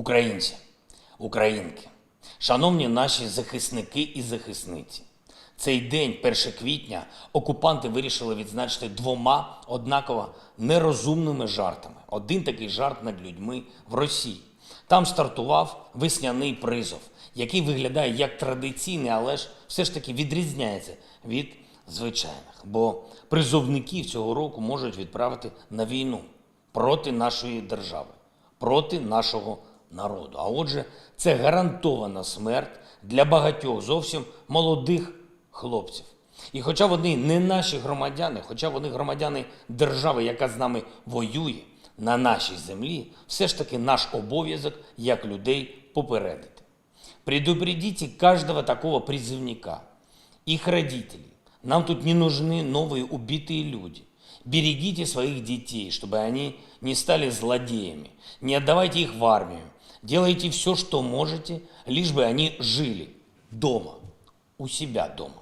Українці, українки, шановні наші захисники і захисниці, цей день, 1 квітня, окупанти вирішили відзначити двома однаково нерозумними жартами. Один такий жарт над людьми в Росії. Там стартував весняний призов, який виглядає як традиційний, але ж все ж таки відрізняється від звичайних. Бо призовників цього року можуть відправити на війну проти нашої держави, проти нашого народу. А отже, це гарантована смерть для багатьох зовсім молодих хлопців. І хоча вони не наші громадяни, хоча вони громадяни держави, яка з нами воює на нашій землі, все ж таки наш обов'язок як людей попередити. Предупредите кожного такого призивника, їх родителі. Нам тут не нужны новые убитые люди. Берегите своих детей, чтобы они не стали злодеями. Не отдавайте их в армию, Делайте все, что можете, лишь бы они жили дома, у себя дома.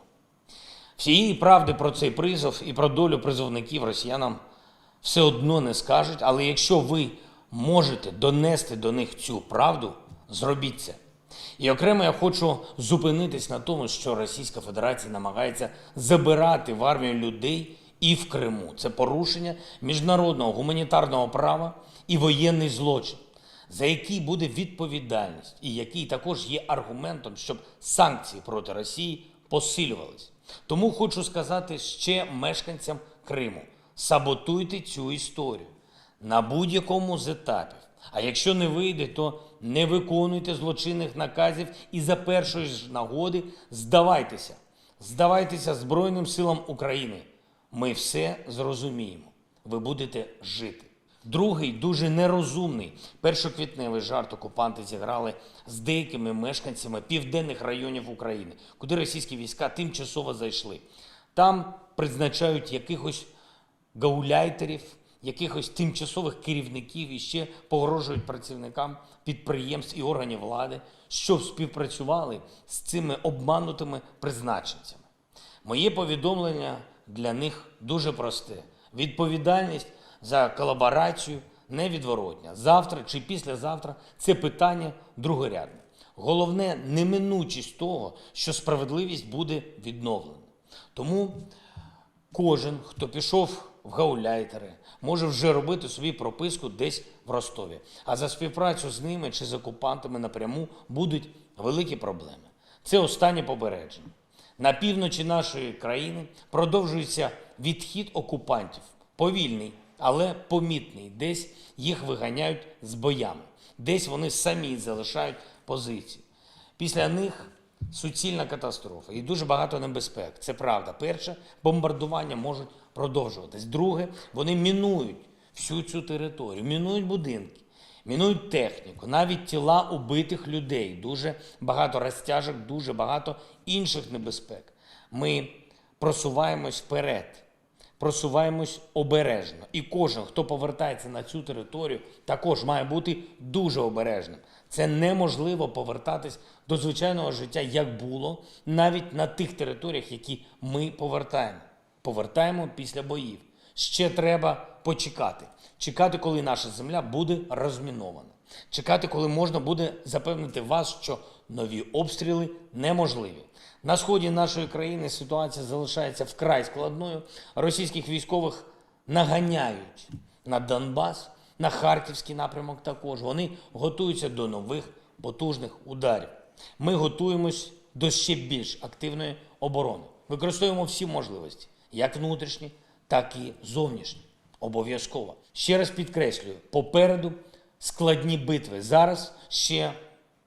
Всієї правди про цей призов і про долю призовників росіянам все одно не скажуть, але якщо ви можете донести до них цю правду, зробіть це. І окремо я хочу зупинитись на тому, що Російська Федерація намагається забирати в армію людей і в Криму. Це порушення міжнародного гуманітарного права і воєнний злочин, за який буде відповідальність, і який також є аргументом, щоб санкції проти Росії посилювались. Тому хочу сказати ще мешканцям Криму: саботуйте цю історію на будь-якому з етапів. А якщо не вийде, то не виконуйте злочинних наказів і за першої ж нагоди здавайтеся. Здавайтеся Збройним силам України. Ми все зрозуміємо. Ви будете жити. Другий дуже нерозумний першоквітневий жарт окупанти зіграли з деякими мешканцями південних районів України, куди російські війська тимчасово зайшли. Там призначають якихось гауляйтерів, якихось тимчасових керівників і ще погрожують працівникам підприємств і органів влади, щоб співпрацювали з цими обманутими призначенцями. Моє повідомлення для них дуже просте: відповідальність за колаборацію невідворотня. Завтра чи післязавтра це питання другорядне. Головне неминучість того, що справедливість буде відновлена. Тому кожен, хто пішов в гауляйтери, може вже робити собі прописку десь в Ростові. А за співпрацю з ними чи з окупантами напряму будуть великі проблеми. Це останнє попередження. На півночі нашої країни продовжується відхід окупантів. Повільний, але помітний. Десь їх виганяють з боями, десь вони самі залишають позиції. Після них суцільна катастрофа і дуже багато небезпек. Це правда. Перше, бомбардування можуть продовжуватись. Друге, вони мінують всю цю територію, мінують будинки, мінують техніку, навіть тіла убитих людей. Дуже багато розтяжок, дуже багато інших небезпек. Ми просуваємось вперед просуваємось обережно. І кожен, хто повертається на цю територію, також має бути дуже обережним. Це неможливо повертатись до звичайного життя, як було, навіть на тих територіях, які ми повертаємо. Повертаємо після боїв. Ще треба почекати. Чекати, коли наша земля буде розмінована. Чекати, коли можна буде запевнити вас, що нові обстріли неможливі. На сході нашої країни ситуація залишається вкрай складною. Російських військових наганяють на Донбас, на Харківський напрямок також. Вони готуються до нових потужних ударів. Ми готуємось до ще більш активної оборони. Використовуємо всі можливості, як внутрішні, так і зовнішні. Обов'язково. Ще раз підкреслюю, попереду складні битви. Зараз ще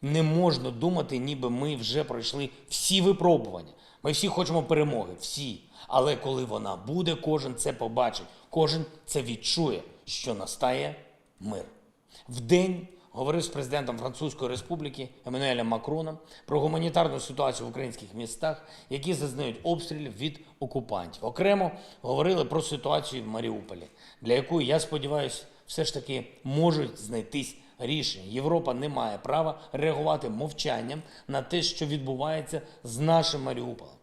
не можна думати, ніби ми вже пройшли всі випробування. Ми всі хочемо перемоги, всі. Але коли вона буде, кожен це побачить, кожен це відчує, що настає мир. Вдень говорив з президентом Французької Республіки Еммануелем Макроном про гуманітарну ситуацію в українських містах, які зазнають обстрілів від окупантів. Окремо говорили про ситуацію в Маріуполі, для якої, я сподіваюся, все ж таки можуть знайтись рішення. Європа не має права реагувати мовчанням на те, що відбувається з нашим Маріуполем.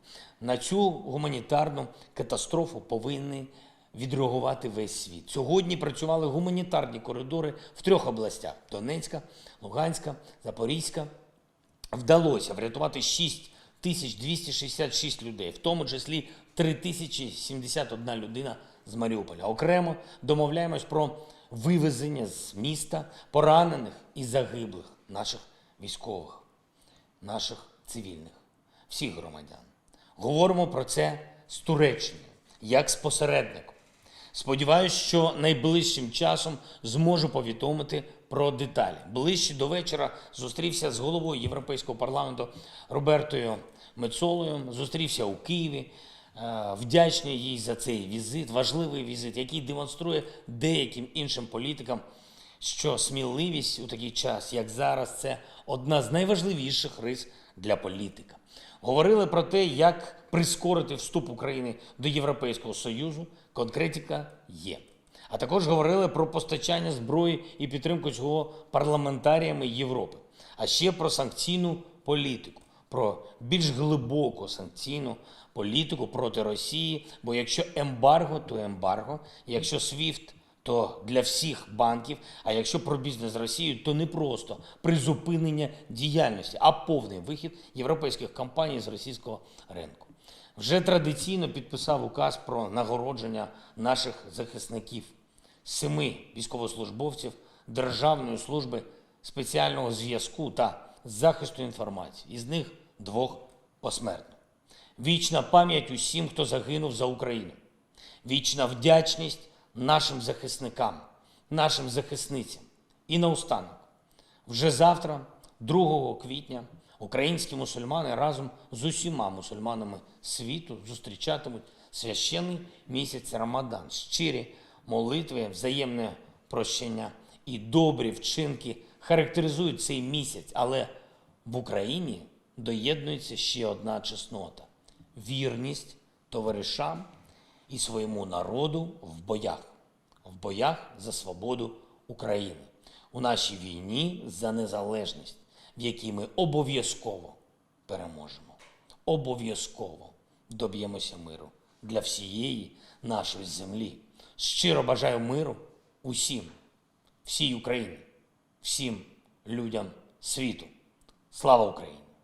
На цю гуманітарну катастрофу повинні відреагувати весь світ. Сьогодні працювали гуманітарні коридори в трьох областях: Донецька, Луганська, Запорізька. Вдалося врятувати 6 тисяч 266 людей, в тому числі 3 тисячі 71 людина з Маріуполя. Окремо домовляємось про вивезення з міста поранених і загиблих наших військових, наших цивільних, всіх громадян. Говоримо про це з Туреччиною, як з посередником. Сподіваюсь, що найближчим часом зможу повідомити про деталі. Ближче до вечора зустрівся з головою Європейського парламенту Робертою Мецолою. Зустрівся у Києві. Е, Вдячний їй за цей візит, важливий візит, який демонструє деяким іншим політикам, що сміливість у такий час, як зараз, це одна з найважливіших рис для політика. Говорили про те, як прискорити вступ України до Європейського Союзу. Конкретика є. А також говорили про постачання зброї і підтримку цього парламентаріями Європи. А ще про санкційну політику, про більш глибоку санкційну політику проти Росії. Бо якщо ембарго, то ембарго, якщо СВІФТ, то для всіх банків. А якщо про бізнес з Росією, то не просто призупинення діяльності, а повний вихід європейських компаній з російського ринку. Вже традиційно підписав указ про нагородження наших захисників, семи військовослужбовців Державної служби спеціального зв'язку та захисту інформації, із них двох посмертно. Вічна пам'ять усім, хто загинув за Україну. Вічна вдячність нашим захисникам, нашим захисницям. І наостанок, вже завтра, 2 квітня, українські мусульмани разом з усіма мусульманами світу зустрічатимуть священний місяць Рамадан, щирі молитви, взаємне прощення і добрі вчинки характеризують цей місяць, але в Україні доєднується ще одна чеснота вірність товаришам і своєму народу в боях, в боях за свободу України, у нашій війні за незалежність, в якій ми обов'язково переможемо. Обов'язково доб'ємося миру для всієї нашої землі. Щиро бажаю миру усім, всій Україні, всім людям світу. Слава Україні!